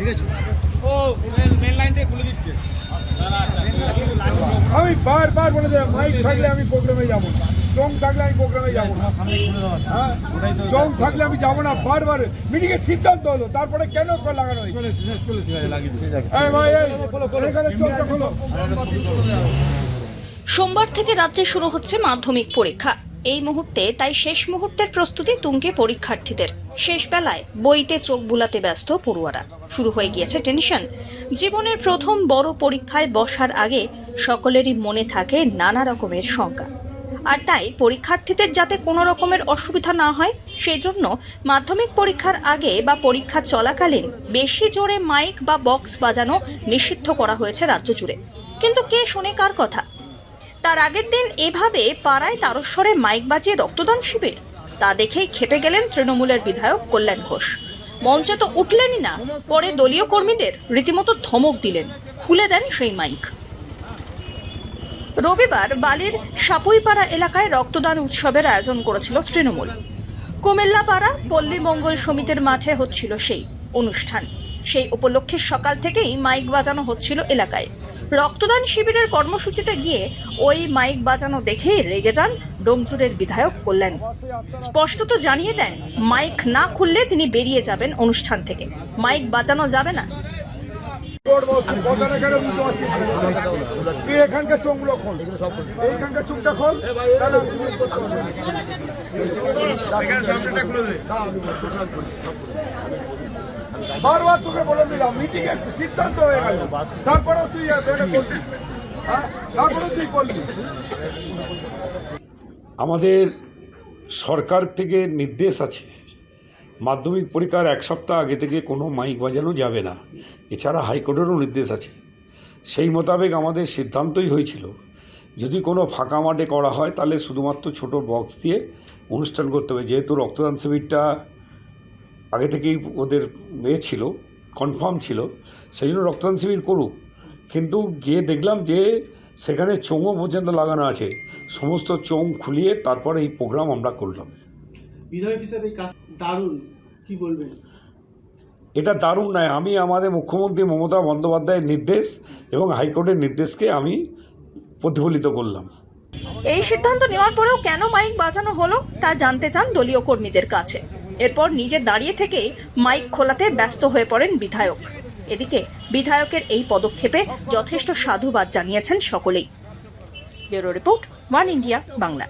গেছে ও main line থেকে খুলে দিচ্ছে আমি বারবার বলে দিলাম মাইক থাকলে আমি প্রোগ্রামে যাব না চং থাকলে আমি প্রোগ্রামে যাব না সামনে খুলে দেওয়া হ্যাঁ চং থাকলে আমি যাব না বারবার মিটিং এর সিদ্ধান্ত হলো তারপরে কেন করে লাগানো হয়েছে চলে চলে চলে লাগিয়ে দিচ্ছে এই ভাই এই, এখানে চলটা খোলো সোমবার থেকে রাজ্যে শুরু হচ্ছে মাধ্যমিক পরীক্ষা এই মুহূর্তে তাই শেষ মুহূর্তের প্রস্তুতি তুঙ্গে পরীক্ষার্থীদের। শেষ বেলায় বইতে চোখ বুলাতে ব্যস্ত পড়ুয়ারা। শুরু হয়ে গিয়েছে টেনশন। জীবনের প্রথম বড় পরীক্ষায় বসার আগে সকলেরই মনে থাকে নানা রকমের শঙ্কা। আর তাই পরীক্ষার্থীদের যাতে কোনো রকমের অসুবিধা না হয়, সেই জন্য মাধ্যমিক পরীক্ষার আগে বা পরীক্ষা চলাকালীন বেশি জোরে মাইক বা বক্স বাজানো নিষিদ্ধ করা হয়েছে রাজ্য জুড়ে। কিন্তু কে শোনে কার কথা? তার আগের দিন এভাবে পাড়ায় তারস্বরে মাইক বাজিয়ে রক্তদান শিবির। তা দেখেই খেপে গেলেন তৃণমূলের বিধায়ক কল্যাণ ঘোষ। মঞ্চে তো উঠলেনই না, পরে দলীয় কর্মীদের রীতিমতো ধমক দিলেন। খুলে দেন সেই মাইক। রবিবার বালির সাপুইপাড়া এলাকায় রক্তদান উৎসবের আয়োজন করেছিল তৃণমূল। কুমিল্লাপাড়া পল্লী মঙ্গল সমিতির মাঠে হচ্ছিল সেই অনুষ্ঠান। সেই উপলক্ষে সকাল থেকেই মাইক বাজানো হচ্ছিল এলাকায়। রক্তদান শিবিরের কর্মসূচিতে গিয়ে ওই মাইক বাজানো দেখেই রেগে যান ডোমজুরের বিধায়ক কল্যাণ। স্পষ্টত জানিয়ে দেন মাইক না খুললে তিনি বেরিয়ে যাবেন অনুষ্ঠান থেকে। মাইক বাজানো যাবে না। তুই এখানকার চোখগুলো খোল এইখানকার চোখটা খোল। বারবার তোকে বলে দিলাম মিটিং একটু সিদ্ধান্ত হয়ে গেল। তারপরেও তুই করলি হ্যাঁ? তারপরেও তুই করলি আমাদের সরকার থেকে নির্দেশ আছে। মাধ্যমিক পরীক্ষার এক সপ্তাহ আগে থেকে কোনো মাইক বাজানো যাবে না। এছাড়া হাইকোর্টেরও নির্দেশ আছে। সেই মোতাবেক আমাদের সিদ্ধান্তই হয়েছিল। যদি কোনো ফাঁকা মাঠে করা হয়, তাহলে শুধুমাত্র ছোট বক্স দিয়ে অনুষ্ঠান করতে হবে। যেহেতু রক্তদান শিবিরটা আগে থেকেই ওদের এ ছিল কনফার্ম ছিল সেই জন্য রক্তদান শিবির করুক। কিন্তু গিয়ে দেখলাম যে সেখানে চোঙও পর্যন্ত লাগানো আছে। সমস্ত চোঙ খুলিয়ে তারপরে এই প্রোগ্রাম আমরা করলাম। বিধায়ক হিসেবে এই কাজ দারুণ কি বলবেন? এটা দারুণ নয়। আমি আমাদের মুখ্যমন্ত্রী মমতা বন্দ্যোপাধ্যায়ের নির্দেশ এবং হাইকোর্টের নির্দেশকে আমি প্রতিফলিত করলাম। এই সিদ্ধান্ত নেওয়ার পরেও কেন মাইক বাজানো হলো তা জানতে চান দলীয় কর্মীদের কাছে। এরপর নিজে দাঁড়িয়ে থেকে মাইক খোলাতে ব্যস্ত হয়ে পড়েন বিধায়ক। এদিকে বিধায়কের এই পদক্ষেপে যথেষ্ট সাধুবাদ জানিয়েছেন সকলেই। Bureau report, one India, Bangla.